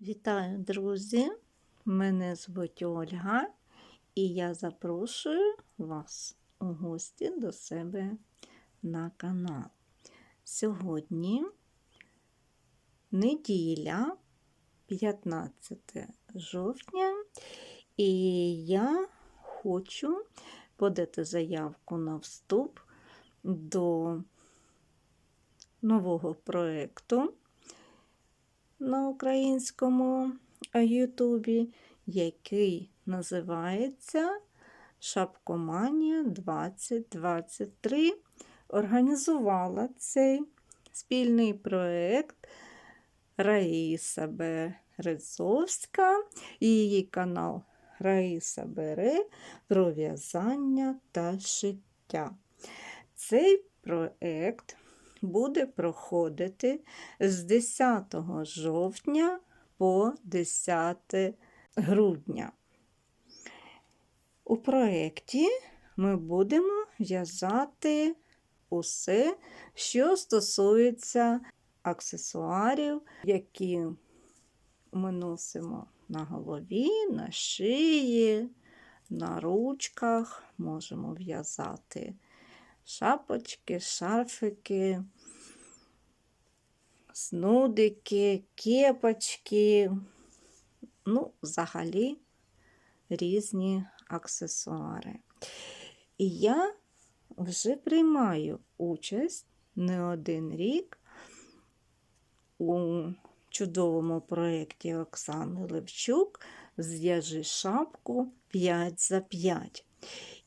Вітаю, друзі! Мене звуть Ольга, і я запрошую вас у гості до себе на канал. Сьогодні неділя, 15 жовтня, і я хочу подати заявку на вступ до нового проєкту на українському Ютубі, який називається Шапкоманія 2023. Організувала цей спільний проєкт Раїса Березовська і її канал Раїса Бере про в'язання та шиття. Цей проєкт буде проходити з 10 жовтня по 10 грудня. У проєкті ми будемо в'язати усе, що стосується аксесуарів, які ми носимо на голові, на шиї, на ручках, можемо в'язати шапочки, шарфики, снудики, кепочки, ну, взагалі різні аксесуари. І я вже приймаю участь не один рік у чудовому проєкті Оксани Левчук Зв'яжи шапку 5 за 5.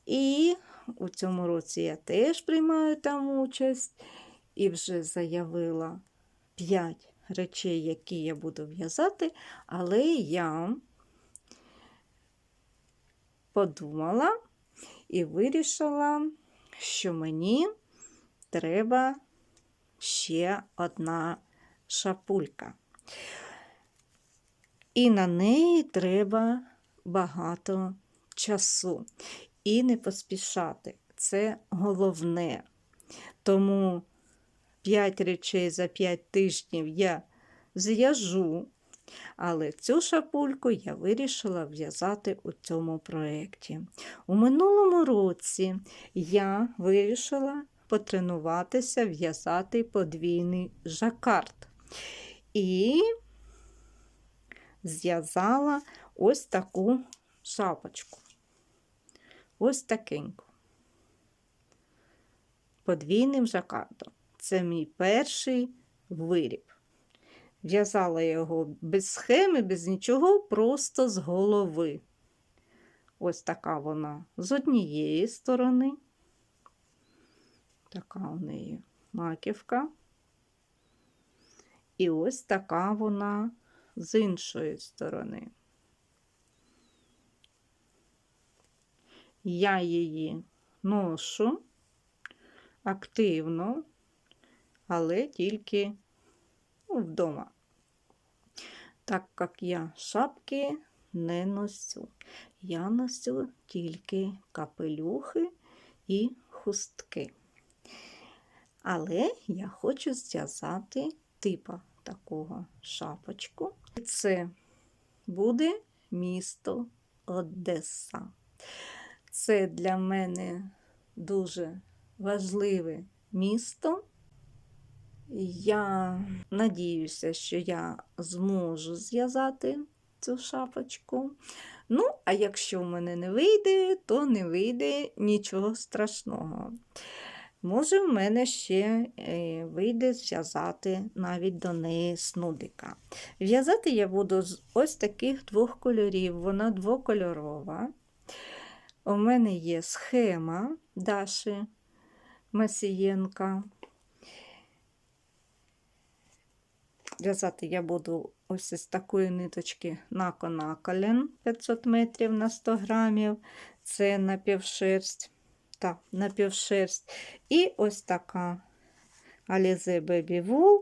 І у цьому році я теж приймаю там участь і вже заявила 5 речей, які я буду в'язати, але я подумала і вирішила, що мені треба ще одна шапулька. І на неї треба багато часу і не поспішати. Це головне. Тому 5 речей за 5 тижнів я зв'яжу, але цю шапульку я вирішила в'язати у цьому проєкті. У минулому році я вирішила потренуватися в'язати подвійний жакард. І зв'язала ось таку шапочку ось такеньку. Подвійним жакардом. Це мій перший виріб. В'язала його без схеми, без нічого, просто з голови. Ось така вона з однієї сторони. Така у неї маківка. І ось така вона з іншої сторони. Я її ношу активно, але тільки ну, вдома. Так як я шапки не носю. Я носю тільки капелюхи і хустки. Але я хочу зв'язати типа такого шапочку. Це буде місто Одеса. Це для мене дуже важливе місто. Я надіюся, що я зможу зв'язати цю шапочку. Ну, а якщо в мене не вийде, то не вийде нічого страшного. Може, в мене ще е, вийде зв'язати навіть до неї снудика. В'язати я буду з ось таких двох кольорів, вона двокольорова. У мене є схема Даші Масієнка. В'язати я буду ось з такої ниточки на конаколен 500 метрів на 100 грамів. Це напівшерсть. Так, напівшерсть. І ось така Alize Baby Wool.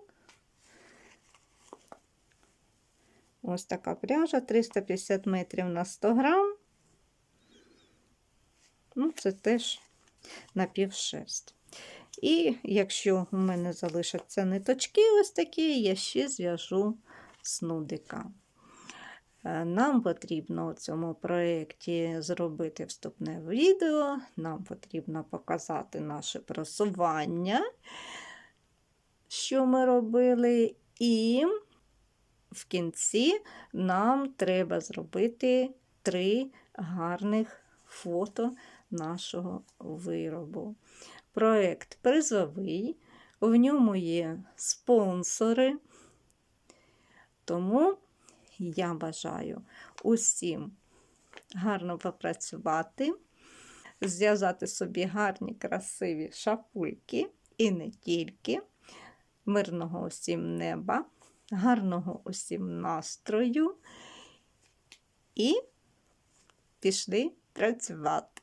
Ось така пряжа 350 метрів на 100 грам. Це теж напівшерсть. І якщо у мене залишаться ниточки ось такі, я ще зв'яжу снудика. Е, Нам потрібно у цьому проєкті зробити вступне відео, нам потрібно показати наше просування, що ми робили, і в кінці нам треба зробити три гарних фото нашого виробу. Проєкт призовий, в ньому є спонсори, тому я бажаю усім гарно попрацювати, зв'язати собі гарні, красиві шапульки і не тільки. Мирного усім неба, гарного усім настрою і пішли працювати.